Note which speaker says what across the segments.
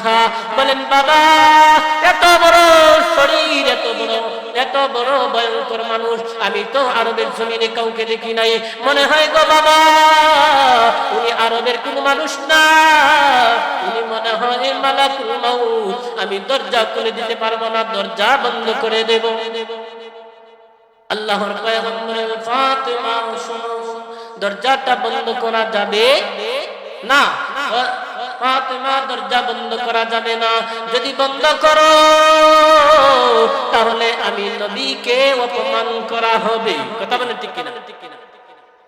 Speaker 1: আনহা বলেন, বাবা, এত বড় শরীর, এত বড় এত বড় ভয়ঙ্কর মানুষ, আমি তো আরবের জমিনে কাউকে দেখি নাই। মনে হয় গো বাবা, উনি আরবের কোন মানুষ না। উনি মনে হয় মালাকুল মাউত। আমি দরজা খুলে দিতে পারব না, দরজা বন্ধ করে দেব। আল্লাহর পয়গম্বরের ফাতেমা, শোনো, দরজাটা বন্ধ করা যাবে না। ফাতেমা দরজা বন্ধ করা যাবে না। যদি বন্ধ করো, তাহলে আমি নবীকে অপমান করা হবে। কথা বলে ঠিক কিনা?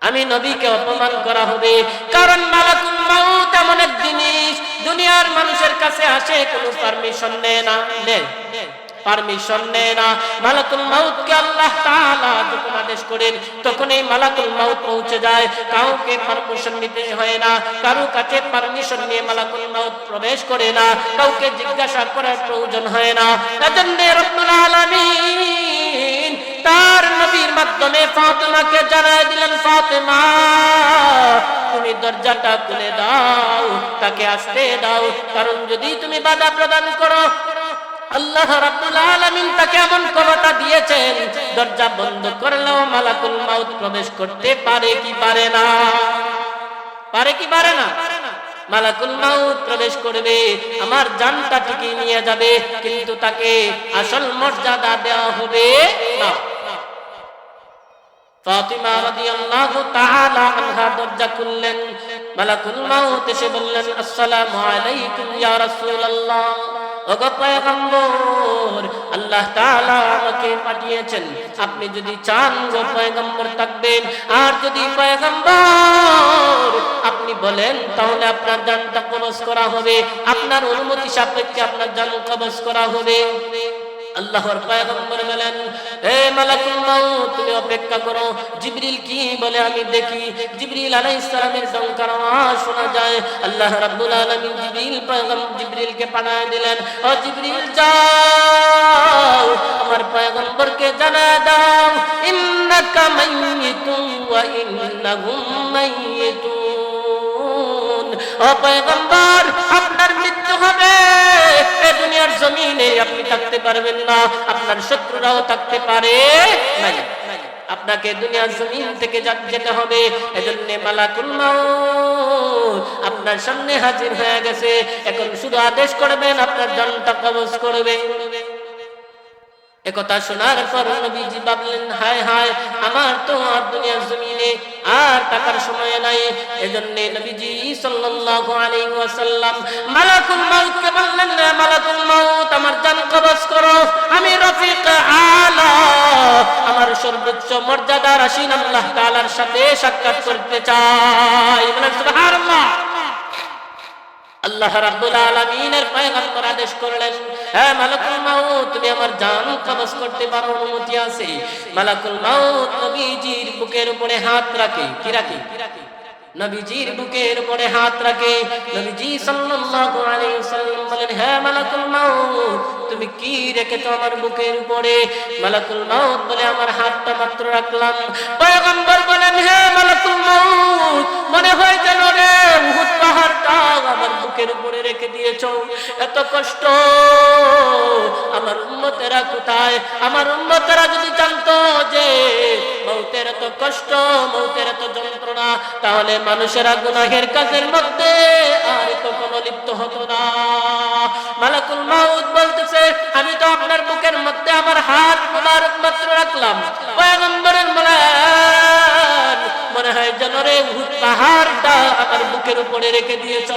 Speaker 1: আমি নবীকে অপমান করা হবে। কারণ মালাকুল মাউত এমন এক জিনিস, দুনিয়ার মানুষের কাছে আসে, কোনো পারমিশন নেয় না। নেয়। পারমিশন নেয় না। মালাকুল মাউত কে আল্লাহ তাআলা যখন আদেশ করেন তখন এই মালাকুল মাউত পৌঁছে যায়। কাউকে পারমিশন নিতে হয় না। কারও কাছে পারমিশন নিয়ে মালাকুল মাউত প্রবেশ করে না। কাউকে জিজ্ঞাসা করার প্রয়োজন হয় না। এজন্য রব্বুল আলামিন তার নবীর মাধ্যমে ফাতেমাকে জানায় দিলেন, ফাতেমা, তুমি দরজাটা খুলে দাও, তাকে আসতে দাও। কারণ যদি তুমি বাধা প্রদান করো আল্লাহ রাব্বুল আলামিন তাকে এমন ক্ষমতা দিয়েছেন, দরজা বন্ধ করলেও মালাকুল মাউত প্রবেশ করতে পারে কি পারে না? পারে কি পারে না? মালাকুল মাউত প্রবেশ করবে, আমার জানটা ঠিকই নিয়ে যাবে, কিন্তু তাকে আসল মর্যাদা দেওয়া হবে না। ফাতিমা রাদিয়াল্লাহু তাআলা আনহা দরজা খুললেন, মালাকুল মাউত এসে বললেন, আসসালামু আলাইকুম ইয়া রাসূলুল্লাহ। আল্লাহ আমাকে পাঠিয়েছেন। আপনি যদি চান গো পয়গম্বর থাকবেন, আর যদি পয়গম্বর আপনি বলেন, তাহলে আপনার জানটা কবজ করা হবে। আপনার অনুমতি সাপেক্ষে আপনার জান কবজ করা হবে। আল্লাহর পয়গম্বর বলেন হে মালাকুল মাউত, তুমি অপেক্ষা করো। জিবরিল কি বলে আমি দেখি, জিবরিল আলাইহিস সালামের ডঙ্কার আওয়াজ শোনা যায়। আল্লাহ রাব্বুল আলামিন জিবরিল পয়গম্বর জিবরিলকে পাঠায় দিলেন, ও জিবরিল, যাও, আমার পয়গম্বরকে জানা দাও। ইন্নাকা মাইয়িতুন ওয়া ইন্নাহুম মাইয়িতুন ও পয়গম্বর, আপনার মৃত্যু হবে। এ জমিনে আপনি থাকতে পারবেন না, আপনার শত্রুরাও থাকতে পারে। আপনাকে দুনিয়ার জমিন থেকে যেতে হবে, এজন্য মালাকুল মাউত আপনার সামনে হাজির হয়ে গেছে। এখন শুধু আদেশ করবেন, আপনার জনটা কবজ করবে। একথা শোনার পর নবীজি ভাবলেন, হায় হায়, আমার তো আর দুনিয়ার জমিনে আর টাকার সময় নাই। এজন্য নবীজি সাল্লাল্লাহু আলাইহি ওয়াসাল্লাম, মালাকুল বললেন মালাকুল মাউত, আমার জান কবজ করো। আমি রফিক আলা, আমার সর্বোচ্চ মর্যাদার আসীন আল্লাহ তাআলার সাথে সাক্ষাৎ করতে চাই। বলেন, সুবহানাল্লাহ। আল্লাহ রাব্বুল আলামিনের পয়গম্বর আদেশ করলেন হ্যাঁ মালাকুল মাউত, তুমি আমার জান কবজ করতে পারো, অনুমতি আছে। মালাকুল মাউত নবীজির বুকের উপরে হাত রাখে, কি রাখে? নবীজির বুকের উপরে হাত রাখে। নবীজি সাল্লাল্লাহু আলাইহি ওয়াসাল্লাম বলেন হ্যাঁ মালাকুল মাউত, তুমি কি রেখেছো আমার বুকের উপরে? মালাকুল মাউত বলে, আমার হাতটা মাত্র রাখলাম। পয়গম্বর বলেন হ্যাঁ মালাকুল মাউত, মনে হয় যেন রে, উহুদ পাহাড়টা আমার বুকের উপরে রেখে দিয়েছ। এত কষ্ট, আমার উম্মতেরা কোথায়? আমার উম্মতেরা যদি জানতো যে মৌতের এত কষ্ট মৌতের এত যন্ত্রণা, তাহলে মানুষেরা গুনাহের কাজের মধ্যে আর কখনো লিপ্ত হতো না। মালাকুল মাউত বলতেছে, আমি তো আপনার বুকের মধ্যে আমার হাত মোবারক মাত্র রাখলাম। পয়গম্বরের বলেন মনে হয় যেন রে পাহাড়টা আমার বুকের উপরে রেখে দিয়েছ।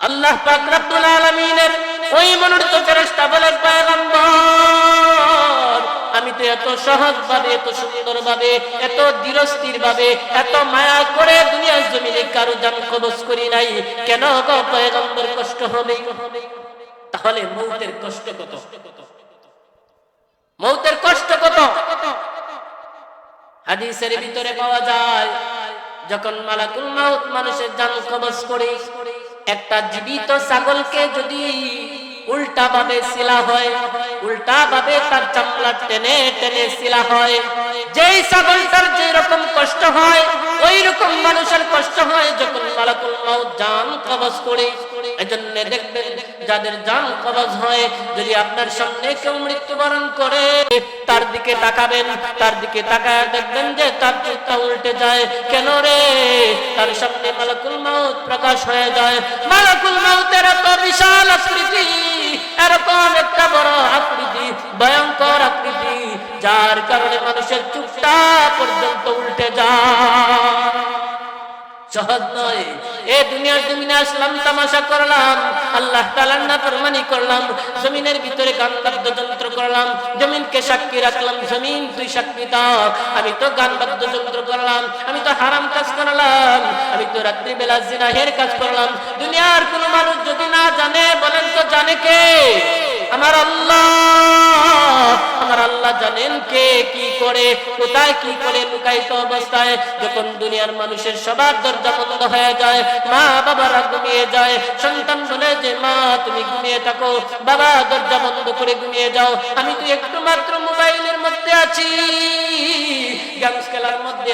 Speaker 1: আল্লাহ পাক রব্বুল আলামিনের ওই মনোনীত ফেরেশতা বলেন, পয়গম্বর আমি এত সহজ ভাবে, এত সুন্দর ভাবে, এত ধীরস্থির ভাবে, এত মায়া করে দুনিয়ার জমিনে কারও জান কবজ করি নাই। কেন গো কষ্ট হবে? তাহলে মৌতের কষ্ট কত? মৌতের কষ্ট কত? হাদিসের ভিতরে পাওয়া যায়, যখন মালাকুল মাউত মানুষের জান কবজ করে, একটা জীবিত ছাগলকে যদি উল্টা ভাবে শিলা হয়, উল্টা ভাবে তার চামড়া টেনে টেনে শিলা হয়। যেই ছাগলটার যে রকম কষ্ট হয় ওই রকম মানুষের কষ্ট হয় যখন মালাকুল মাউত জান কবজ করে। এজন্য দেখবেন যাদের জান কবজ হয়, যদি আপনার সামনে কেউ মৃত্যুবরণ করে, তার দিকে তাকাবেন, তার দিকে তাকায় দেখবেন যে তার চোখটা উল্টে যায়। কেন রে? তার সামনে মালাকুল মাউত প্রকাশ হয়ে যায়। মালাকুল মাউতের এত বিশাল আকৃতি। এরকম একটা বড় আকৃতি ভয়ঙ্কর আকৃতি যার কারণে মানুষের চুপটা পর্যন্ত উল্টে যায়। সহজ নয়। এ দুনিয়ার জমিনে আসলাম, তামাশা করলাম, আল্লাহ তালার না ফরমানি করলাম, জমিনের ভিতরে গান বাদ্যযন্ত্র করলাম, জমিনকে সাক্ষী রাখলাম, জমিন তুই সাক্ষী দাও আমি তো গান বাদ্যযন্ত্র করলাম, আমি তো হারাম কাজ করলাম, আমি তো রাত্রি বেলা জিনাহের কাজ করলাম। দুনিয়ার কোন মানুষ যদি না জানে, বলেন তো জানে কে? আমার আল্লাহ আমার আল্লাহ জানেন কে কি করে, কোথায় কি করে লুকায়িত অবস্থায়। যখন দুনিয়ার মানুষের সবার দরজা বন্ধ হয়ে যায়, মা বাবারা ঘুমিয়ে যায়, সন্তান বলে যে, মা, তুমি ঘুমিয়ে থাকো, বাবা, দরজা বন্ধ করে ঘুমিয়ে যাও। আমি তো একটু মাত্র মোবাইলের মধ্যে আছি। খেলার মধ্যে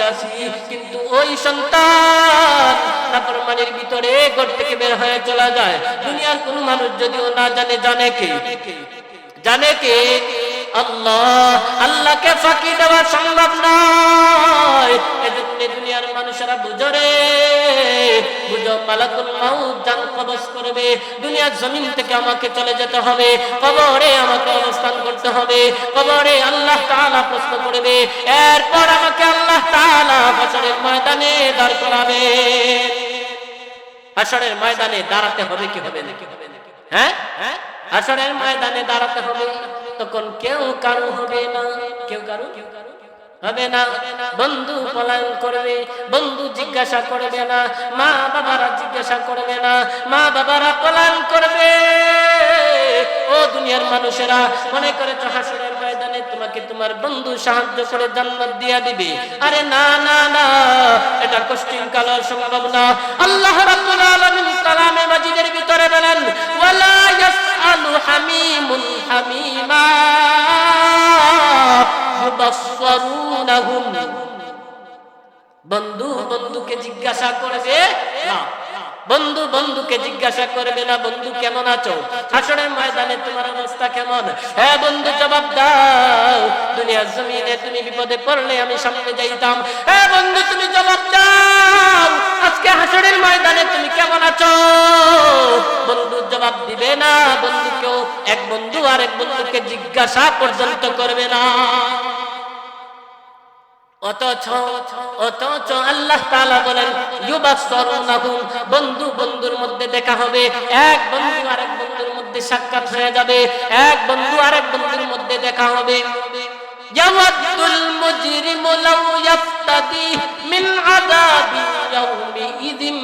Speaker 1: কিন্তু ওই সন্তান নাফরমানির ভিতরে ঘর থেকে বের হয়ে চলে যায়। দুনিয়ার কোন মানুষ যদিও না জানে জানে কে? জানে কে? আল্লাহ। আল্লাহকে ফাঁকি দেওয়া সম্ভব নয় জান কবজ করবে, দুনিয়ার জমিন থেকে আমাকে চলে যেতে হবে, কবরে আমাকে অবস্থান করতে হবে, কবরে আল্লাহ তাআলা প্রশ্ন করবে, এরপর আমাকে আল্লাহ তাআলা বছরের ময়দানে দাঁড় করাবে। আসরের ময়দানে দাঁড়াতে হবে কি হবে না? কি হবে না হ্যাঁ? হ্যাঁ আসরের ময়দানে দাঁড়াতে হবে, তখন কেউ কারও হবে না। কেউ কারও? কেউ হবে না। বন্ধু পলায়ন করবে, বন্ধু জিজ্ঞাসা করবে না, মা বাবারা জিজ্ঞাসা করবে না, মা বাবারা পলায়ন করবে। ও দুনিয়ার মানুষেরা, মনে করে তো হাসরের ময়দানে তোমাকে তোমার বন্ধু সাহায্য করে জান্নাত দিয়া দিবে? আরে না না না, এটা কষ্টিন কালো সম্ভব না। আল্লাহ রাব্বুল আলামিন কালামে মাজিদের ভিতরে বলেন, ওয়ালা ইয়াসআলু হামিমুন হামিমা। বন্ধু বন্ধুকে জিজ্ঞাসা করবে না। বন্ধু বন্ধুকে জিজ্ঞাসা করবে না, বন্ধু কেমন আছো? হাসরের ময়দানে তোমার অবস্থা কেমন? হ্যাঁ বন্ধু, জবাব দাও। দুনিয়ার জমিনে তুমি বিপদে পড়লে আমি সামনে যাইতাম। হ্যাঁ বন্ধু, তুমি জবাব দাও। আজকে হাসরের ময়দানে তুমি কেমন আছো? বন্ধু জবাব দিবে না, বন্ধুকেও এক বন্ধু আর এক বন্ধুকে জিজ্ঞাসা পর্যন্ত করবে না। অথচ অথচ আল্লাহ তাআলা বলেন ইউবাসসারুনাহুম বন্ধু বন্ধুর মধ্যে দেখা হবে। এক বন্ধু আরেক বন্ধুর মধ্যে সাক্ষাৎ হয়ে যাবে। এক বন্ধু আরেক বন্ধুর মধ্যে দেখা হবে। ইয়াওয়াদুল মুজরিমু লাউ ইয়াফতাদি মিন আযাবি ইয়াউমিইযিম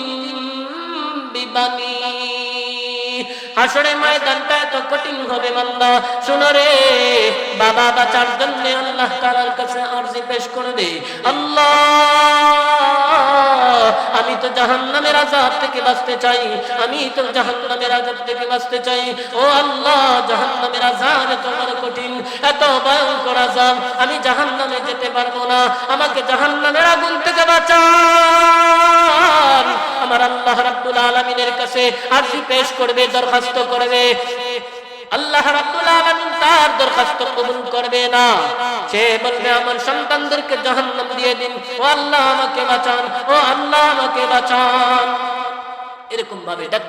Speaker 1: বিবানি হাসরে ময়দানটা এত কঠিন হবে মান্দা শুনো রে, বাবা বাঁচার জন্য আল্লাহ তাআলার কাছে আরজি পেশ করবে আল্লাহ, আমি তো জাহান্নামের আযাব থেকে বাঁচতে চাই। আমি তো জাহান্নামের আযাব থেকে বাঁচতে চাই। ও আল্লাহ, জাহান্নামের আযাব এত বড় কঠিন, এত ভয়ঙ্কর আযাব। আমি জাহান্নামে যেতে পারব না। আমাকে জাহান্নামের আগুন থেকে বাঁচান। আমার আল্লাহ রাব্বুল আলামিনের কাছে আরজি পেশ করবে, দরখাস্ত দরখাস্ত করবে। আল্লাহ রাব্বুল আলামিন তার দরখাস্ত কবুল করবে না। সে বলবে, আমার সন্তানদেরকে জাহান্নাম দিয়ে দিন। ও আল্লাহ, আমাকে বাঁচান। ও আল্লাহ, আমাকে বাঁচান। এরকম ভাবে আমি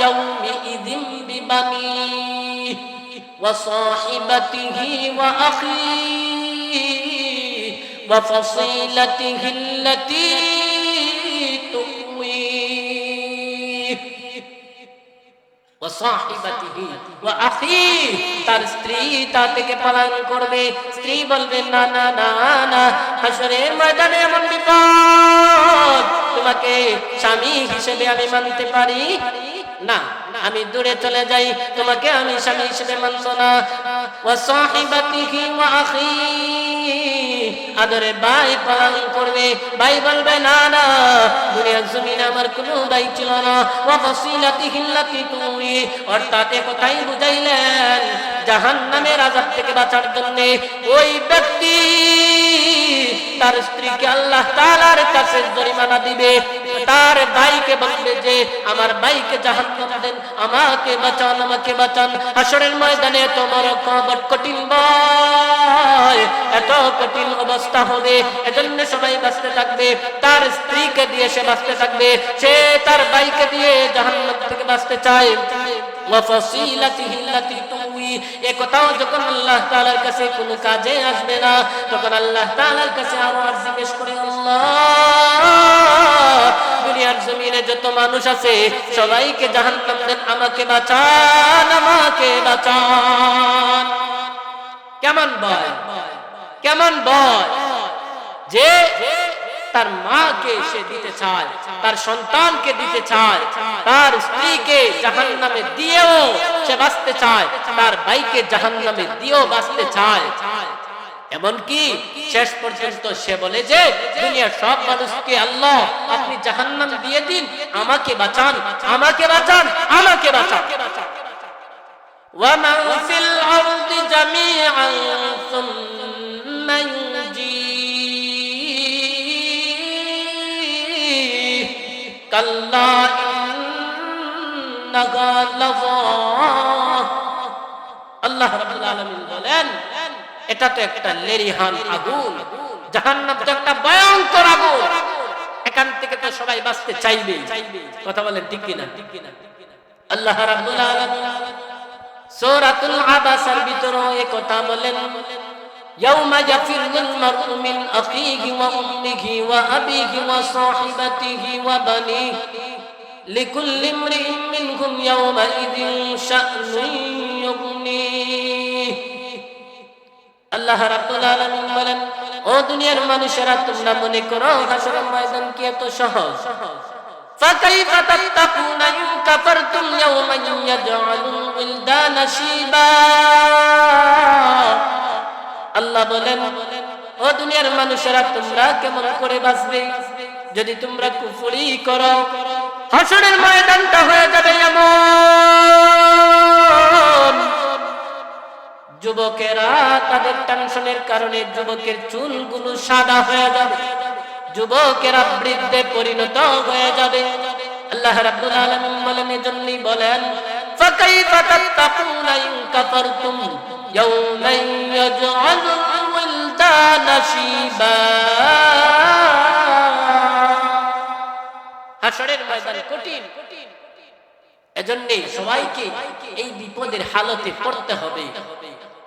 Speaker 1: يومئذ ببنيه وصاحبته وأخيه وفصيلته التي تؤويه وصاحبته وأخيه তার স্ত্রী তা থেকে পলায়ন করবে স্ত্রী বলবে না না না না হাসরের ময়দানে এমন বিপদ তোমাকে স্বামী হিসেবে আমি মানতে পারি না, আমি দূরে চলে যাই, তোমাকে আমি স্বামী হিসেবে মানব না। আদরে ভাই পালন করবে, ভাই বলবে, না না, দুনিয়ার জমিনে আমার কোনো ভাই ছিল না। ওয়া ফাসিলাতিহি আল্লাতি তুই অর্থাৎ এ কথাই বুঝাইলেন, জাহান্নামের আযাব থেকে বাঁচার জন্য ওই ব্যক্তি তার স্ত্রীকে আল্লাহ তাআলার কাছে জরিমানা দিবে। তার ভাইকে বলবে যে, আমার ভাইকে জাহান্নাম দেন, আমাকে বাঁচান আমাকে বাঁচান। হাসরের ময়দানে বড় কবর কঠিন ভয় এত কঠিন অবস্থা হবে, এজন্য সবাই বাঁচতে থাকবে। তার স্ত্রীকে দিয়ে সে বাঁচতে থাকবে। সে তার ভাইকে দিয়ে জাহান্নাম থেকে বাঁচতে চায়। যখন আল্লাহ তাআলার কাছে কোনো কাজে আসবে না, তখন আল্লাহ তাআলার কাছে আরও মানুষ আছে, সবাইকে জাহান্নাম দেন, আমাকে বাঁচান আমাকে বাঁচান। কেমন বয় কেমন বয় যে তার মাকে সে দিতে চায়, তার সন্তানকে দিতে চায়, তার স্ত্রীকে জাহান নামে দিয়েও সে বাঁচতে চায়, তার ভাইকে জাহান নামে দিয়েও বাঁচতে চায়। এমনকি শেষ পর্যন্ত সে বলে যে দুনিয়ার সব মানুষকে আল্লাহ আপনি জাহান্নাম দিয়ে দিন আমাকে বাঁচান আমাকে বাঁচান আমাকে বাঁচান ومن في الأرض جميعا ثم ينجيه كلا إنها لظى আল্লাহ রাব্বুল আলামিন বলেন এটা তো একটা লেরিহান আগুন। জাহান্নাম তো একটা ভয়ঙ্কর আগুন। এখান থেকে তো সবাই বাঁচতে চাইবে। কথা বলেন ঠিক কিনা? আল্লাহ রাব্বুল আলামিন সূরাতুল আবাসার ভিতরে এই কথা বলেন, ইয়াউমা ইয়াফিরুল মারউ মিন আখিহি ওয়া উম্মিহি ওয়া আবিহি ওয়া সাহিবাতিহি ওয়া বানিহি, লিকুল্লি ইমরি'in মিনহুম শা'নুন ইউগনিহি আল্লাহ রাব্বুল আলামিন বলেন ও দুনিয়ার মানুষেরা তোমরা মনে করো হাসরের ময়দান কি এত সহজ فكيف تتقون إن كفرتم يوما يجعل الولدان شيبا আল্লাহ বলেন ও দুনিয়ার মানুষেরা তোমরা কেমন করে বাঁচবে যদি তোমরা কুফরি করো হাসরের ময়দানটা হয়ে যাবে এমন যুবকেরা তাদের টেনশনের কারণে যুবকের চুলগুলো সাদা হয়ে যাবে। যুবকেরা বৃদ্ধে পরিণত হয়ে যাবে। আল্লাহ রাব্বুল আলামিন বলেন, এজন্যই বলেন, ফাকাইফা ইন কাফারতুম ইয়াজআলুল কঠিন। এজন্যই সবাইকে এই বিপদের হালতে পড়তে হবে।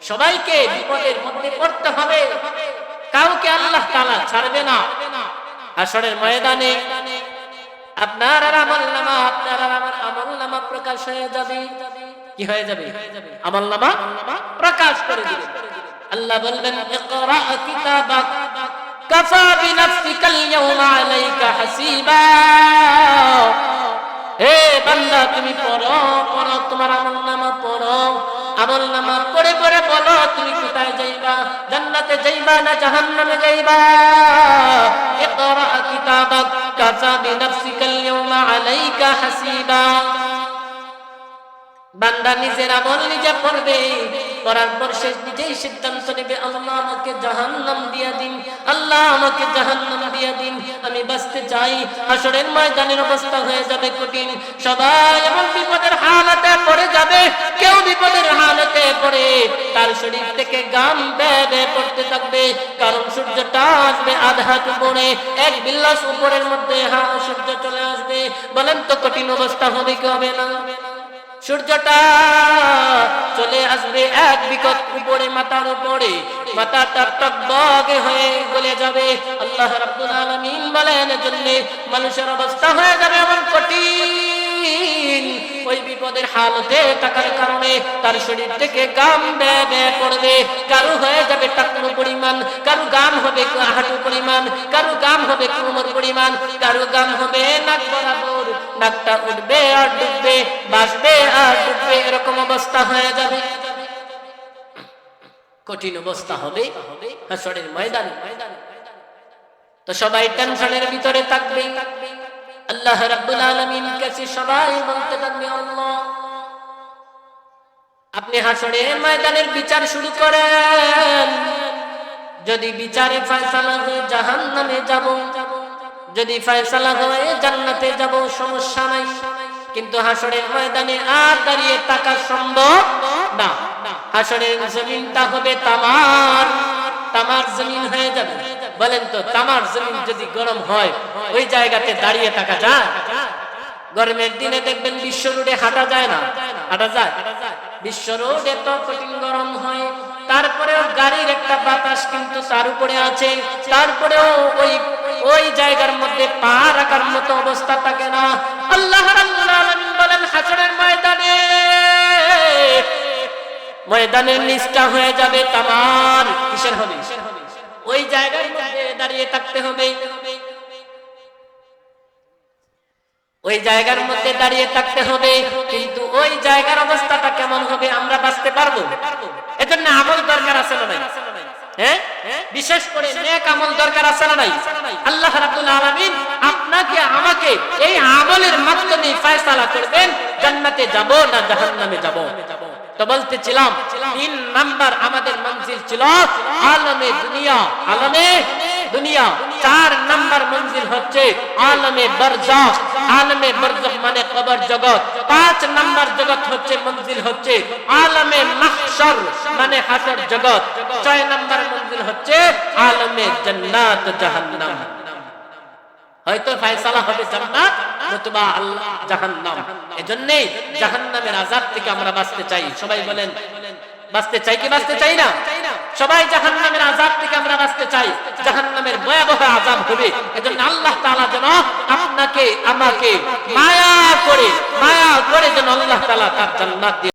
Speaker 1: সবাইকে বিপদের মধ্যে পড়তে হবে। কাউকে আল্লাহ তাআলা ছাড়বে না। হাসরের ময়দানে আপনার আর আমল নামা, আপনার আর আমার আমল নামা প্রকাশ হয়ে যাবে। কি হয়ে যাবে? আমল নামা প্রকাশ করে দিবে। আল্লাহ বলবেন, ইকরা কিতাবাক কাফা বিনাফসিকাল ইয়াউমা আলাইকা হাসিবা। হে বান্দা, তুমি পড়ো পড়ো, তোমার আমল নামা পড়ো। আমল নামা করে করে বলো, তুমি কোথায় যাইবা? জান্নাতে যাইবা না জাহান্নামে যাইবা? আলাইকা হাসিবা। বান্দা নিজের আমল নিজে পড়বে। করার পর সে নিজেই সিদ্ধান্ত নেবে, আল্লাহ আমাকে জাহান্নাম দিয়া দিন, আল্লাহ আমাকে জাহান্নাম দিয়া দিন। আমি বাঁচতে চাই হাসরের ময়দানের অবস্থা হয়ে যাবে কঠিন। সবাই এমন বিপদের হালতে পড়ে যাবে, কেউ বিপদের হালতে পড়ে। তার শরীর থেকে গাম বেবে পড়তে থাকবে, কারণ সূর্যটা আসবে আধা উপরে, এক বিল্লাস উপরের মধ্যে হা সূর্য চলে আসবে। বলেন তো কঠিন অবস্থা হবে কি হবে না? সূর্যটা চলে আসবে এক বিকট উপরে, মাথার উপরে। মাথাটা টকবগে হয়ে গলে যাবে। আল্লাহ রাব্বুল আলামিন বলেন জন্য মানুষের অবস্থা হয়ে যাবে এমন কঠিন। ওই বিপদ বিপদের হালতে থাকার কারণে তার শরীর থেকে গাম ব্যয় ব্যয় করবে। কারও হয়ে যাবে পরিমাণ, কারও গাম হবে হাঁটু পরিমাণ, কারও গাম হবে কোমর পরিমাণ, কারও গাম হবে নাক বরাবর। নাকটা উঠবে আর ডুববে আর ডুববে, এরকম অবস্থা হয়ে যাবে। কঠিন অবস্থা হবে হাসরের ময়দান। তো সবাই টেনশনের ভিতরে থাকবে। আল্লাহ রাব্বুল আলামিন কাছে সবাই বলতে থাকবে আল্লাহ, আপনি হাসরের ময়দানের বিচার শুরু করেন। যদি বিচারে ফয়সালা হয়ে জাহান্নামে যাব, যদি ফয়সালা হয়ে জান্নাতে যাব, সমস্যা নাই। কিন্তু হাসরের ময়দানে আর দাঁড়িয়ে থাকা সম্ভব না। হাসরের জমিনটা হবে তামার। তামার জমিন হয়ে যাবে। বলেন তো, তামার জমিন যদি গরম হয়, ওই জায়গাতে দাঁড়িয়ে থাকা যায়? গরমের দিনে দেখবেন বিশ্ব রোডে হাঁটা যায় না। হাঁটা যায়? বিশ্ব রোড এত কঠিন গরম হয়। তারপরেও গাড়ির একটা বাতাস কিন্তু তার উপরে আছে। তারপরেও ওই ওই জায়গার মধ্যে পা রাখার মতো অবস্থা থাকে না। আল্লাহ বলেন, হাসরের ময়দানে ময়দানের নিষ্ঠা হয়ে যাবে তামার। কিসের হবে? ওই জায়গার মধ্যে দাঁড়িয়ে থাকতে হবে। ওই জায়গার মধ্যে দাঁড়িয়ে থাকতে হবে, কিন্তু ওই জায়গার অবস্থাটা কেমন হবে আমরা বাঁচতে পারব? এজন্য আমল দরকার আছে না নাই? হ্যাঁ? বিশেষ করে নেক আমল দরকার আছে না নাই? আল্লাহ রাব্বুল আলামিন আপনাকে, আমাকে এই আমলের মাধ্যমে ফয়সালা করবেন, জান্নাতে যাব না জাহান্নামে যাব? তো বলতেছিলাম, তিন নাম্বার আমাদের মঞ্জিল ছিল আলমে দুনিয়া আলমে দুনিয়া। চার নাম্বার মঞ্জিল হচ্ছে আলমে বরজাখ আলমে বরজাখ মানে কবর জগৎ। পাঁচ নাম্বার জগৎ হচ্ছে, মঞ্জিল হচ্ছে আলমে মাহশর মানে হাসর জগৎ। ছয় নাম্বার মঞ্জিল হচ্ছে আলমে জান্নাত জাহান্নাম। হয়তো ফয়সালা হবে জান্নাত নতুবা আল্লাহ জাহান্নাম। এজন্যই জাহান্নামের আযাব থেকে আমরা বাঁচতে চাই। সবাই বলেন, বাঁচতে চাই কি বাঁচতে চাই না? সবাই জাহান্নামের আযাব থেকে আমরা বাঁচতে চাই। জাহান্নামের ভয়াবহ আযাব হবে। এজন্য আল্লাহ তাআলা যেন আপনাকে, আমাকে মায়া করে মায়া করে যেন আল্লাহ তাআলা তার জান্নাত